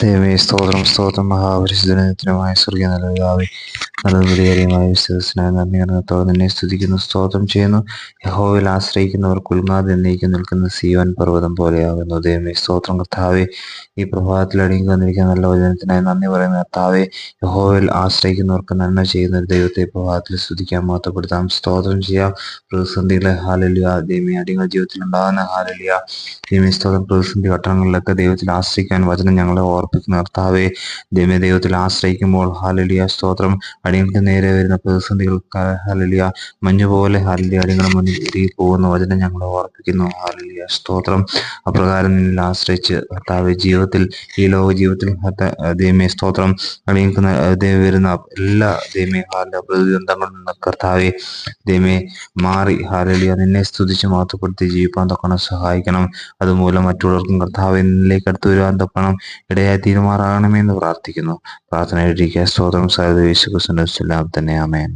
ദൈവമേ സ്തോത്രം സ്തോത്രം. മഹാപരിശുദ്ധനത്തിനുമായ സ്വർഗീയ നൽകാവേ നിന്നെ സ്തുതിക്കുന്നു സ്തോത്രം ചെയ്യുന്നു. യഹോവിൽ ആശ്രയിക്കുന്നവർ കുൽങ്ങാതെ എന്നേക്കും നിൽക്കുന്ന സീവൻ പർവതം പോലെയാകുന്നു. ദൈവമേ സ്തോത്രം കർത്താവെ ഈ പ്രഭാതത്തിൽ അടങ്ങി വന്നിരിക്കുന്ന നല്ല വചനത്തിനായി നന്ദി പറയുന്ന കർത്താവെ. യഹോവിൽ ആശ്രയിക്കുന്നവർക്ക് നന്മ ചെയ്യുന്ന ഒരു ദൈവത്തെ പ്രഭാതത്തിൽ സ്തുതിക്കാൻ മാത്രപ്പെടുത്താം സ്തോത്രം ചെയ്യാം. പ്രതിസന്ധികളെ ഹാലലിയ. ദൈവമേ അടിങ്ങൾ ജീവിതത്തിൽ ഉണ്ടാകുന്ന ഹാലലിയ. ദൈവമേ സ്തോത്രം. പ്രതിസന്ധി ഘട്ടങ്ങളിലൊക്കെ ദൈവത്തിൽ ആശ്രയിക്കാൻ വചനം ഞങ്ങളെ ഓർപ്പിക്കുന്ന കർത്താവെ. ദൈവമേ ദൈവത്തിൽ ആശ്രയിക്കുമ്പോൾ ഹാലലിയ സ്തോത്രം. അടിയങ്ങൾക്ക് നേരെ വരുന്ന പ്രതിസന്ധികൾ ഹാലലിയ മഞ്ഞു പോലെ ഹാലലിയ അടിയങ്ങളെ മുന്നിൽ തീ പോകുന്ന വചനം ഞങ്ങൾ ഓർപ്പിക്കുന്നു. ഹാലലിയ സ്തോത്രം. അപ്രകാരം നിന്നിൽ ആശ്രയിച്ച് കർത്താവ് ജീവിതത്തിൽ ഈ ലോക ജീവിതത്തിൽ ദൈവമേ സ്തോത്രം. അടിയങ്ങൾക്ക് വരുന്ന എല്ലാ ദൈവമേ ഹാലിയ പ്രതിബന്ധങ്ങളിൽ നിന്ന് കർത്താവെ ദൈവമേ മാറി. ഹാലലിയ നിന്നെ സ്തുതിച്ച് മാത്രപ്പെടുത്തി ജീവിക്കാൻ തൊക്കണം സഹായിക്കണം. അതുമൂലം മറ്റുള്ളവർക്കും കർത്താവ് എന്നിലേക്ക് അടുത്ത് വരുവാൻ തൊക്കണം ഇടയായി തീരുമാറാകണമെന്ന് പ്രാർത്ഥിക്കുന്നു. പ്രാർത്ഥന ഇരിക്കുക സ്തോത്രം സാധ്യത Sallallahu Alaihi Wasallam. Amen.